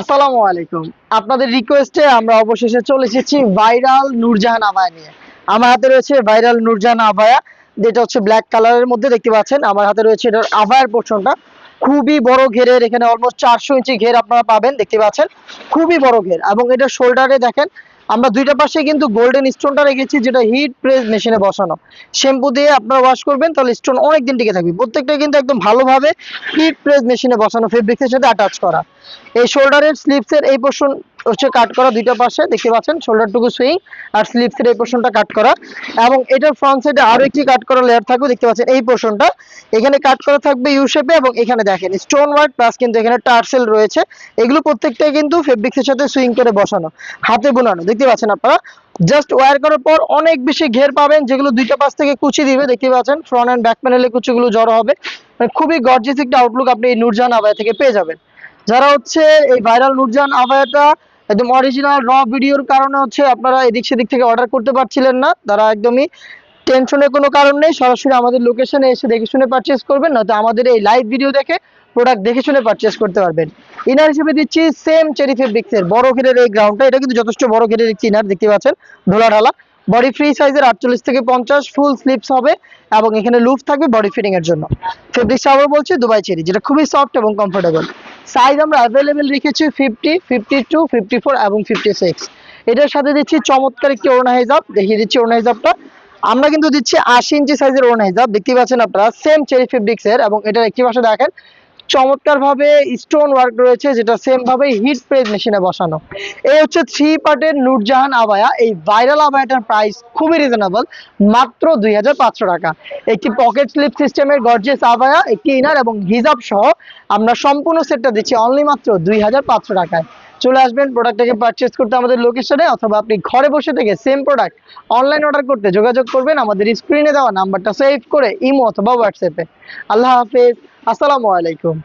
আসসালামু আলাইকুম। আপনাদের রিকোয়েস্টে আমরা অবশেষে চলে এসেছি ভাইরাল নূরজাহান আবায়া নিয়ে। আমার হাতে রয়েছে ভাইরাল নূরজাহান আবায়া যেটা হচ্ছে ব্ল্যাক কালারের মধ্যে দেখতে পাচ্ছেন। আমার হাতে রয়েছে এটার আবায়ার পোর্শনটা খুবই বড় ঘেরের এখানে অলমোস্ট চারশো ইঞ্চি ঘের আপনারা পাবেন, দেখতে পাচ্ছেন। খুবই বড় ঘের এবং এটা শোল্ডারে দেখেন আমরা দুইটা পাশে কিন্তু গোল্ডেন স্টোনটা রেখেছি, যেটা হিট প্রেস মেশিনে বসানো। শ্যাম্পু দিয়ে আপনারা ওয়াশ করবেন, তাহলে স্টোন অনেক দিন টিকে থাকবে। প্রত্যেকটা কিন্তু একদম ভালোভাবে হিট প্রেস মেশিনে বসানো ফেব্রিক্সের সাথে অ্যাটাচ করা। এই শোল্ডারের স্লিপসের এই পোর্শন হচ্ছে কাট করা দুইটা পাশে, দেখতে পাচ্ছেন শোল্ডারটুকু সুইং আর স্লিপসের এই পোর্শনটা কাট করা। এবং এটার ফ্রন্ট সাইডে আরও একটি কাট করা লেয়ার থাকবে, দেখতে পাচ্ছেন এই পোর্শনটা এখানে কাট করা থাকবে ইউ শেপে এবং এখানে দেখেন স্টোন ওয়ার্ক প্লাস কিন্তু এখানে টার্সেল রয়েছে। এগুলো প্রত্যেকটাই কিন্তু ফেব্রিক্সের সাথে সুইং করে বসানো, হাতে বোনানো, দেখতে পাচ্ছেন আপনারা? জাস্ট ওয়্যার করার পর অনেক বেশি ঘের পাবেন, যেগুলো দুইটা পাশ থেকে কুচি দিবে, দেখতে পাচ্ছেন ফ্রন্ট এন্ড ব্যাক প্যানেলে কুচিগুলো জড়ো হবে। মানে খুবই গর্জিয়াস একটা আউটলুক আপনি এই নূরজাহান আবায়া থেকে পেয়ে যাবেন। যারা হচ্ছে এই ভাইরাল নূরজাহান আবায়াটা একদম অরিজিনাল র ভিডিওর কারণে হচ্ছে আপনারা এদিক সেদিক থেকে অর্ডার করতে পারছিলেন না। তারা একদমই টেনশনের কোনো কারণ নেই। সরাসরি আমাদের লোকেশনে এসে দেখে শুনে পারচেস করবেন, নয়তো আমাদের এই লাইভ ভিডিও দেখে প্রোডাক্ট দেখে শুনে পারচেস করতে পারবেন। ইনার হিসেবে দিচ্ছি সেম চেরি ফেব্রিক্সের বড় ঘেরের এই গ্রাউন্ডটা এটা কিন্তু যথেষ্ট বড় ঘেরের একটি ইনার দেখতে পাচ্ছেন? ঢোলা ঢালা। বডি ফ্রি সাইজের আটচল্লিশ থেকে পঞ্চাশ ফুল স্লিপস হবে এবং এখানে লুপ থাকবে বডি ফিটিং এর জন্য। ফেব্রিক্স আবার বলছি দুবাই চেরি যেটা খুবই সফট এবং কমফোর্টেবল সাইজ আমরা অ্যাভেলেবেল রেখেছি fifty fifty two fifty four এবং ফিফটি সিক্স এটার সাথে দিচ্ছি চমৎকার একটি ওড়না হিজাব। দেখিয়ে দিচ্ছি ওড়না হিজাবটা। আমরা কিন্তু দিচ্ছি আশি ইঞ্চি সাইজের ওড়না হিজাব। দেখতে পাচ্ছেন আপনারা সেম চেরি ফেব্রিক্সের এবং এটার একটি পাশে দেখেন চমৎকার ভাবে স্টোন ওয়ার্ক রয়েছে, যেটা সেম ভাবে হিট প্রেস মেশিনে বসানো। এই হচ্ছে থ্রি পার্টের নুরজাহান আবায়া। এই ভাইরাল আবায়াটার প্রাইস খুবই রিজনেবল মাত্র দুই হাজার পাঁচশো টাকা। একটি পকেট স্লিপ সিস্টেমের গর্জেস আবায়া, একটি ইনার এবং হিজাব সহ আমরা সম্পূর্ণ সেটটা দিচ্ছি অনলি মাত্র দুই হাজার পাঁচশো টাকায়। চলে আসবেন প্রোডাক্টটাকে পারচেস করতে আমাদের লোকেশনে অথবা আপনি ঘরে বসে থেকে সেম প্রোডাক্ট অনলাইন অর্ডার করতে যোগাযোগ করবেন। আমাদের স্ক্রিনে দেওয়া নাম্বারটা সেভ করে, ইমো অথবা হোয়াটসঅ্যাপে আল্লাহ হাফেজ, আসসালামু আলাইকুম।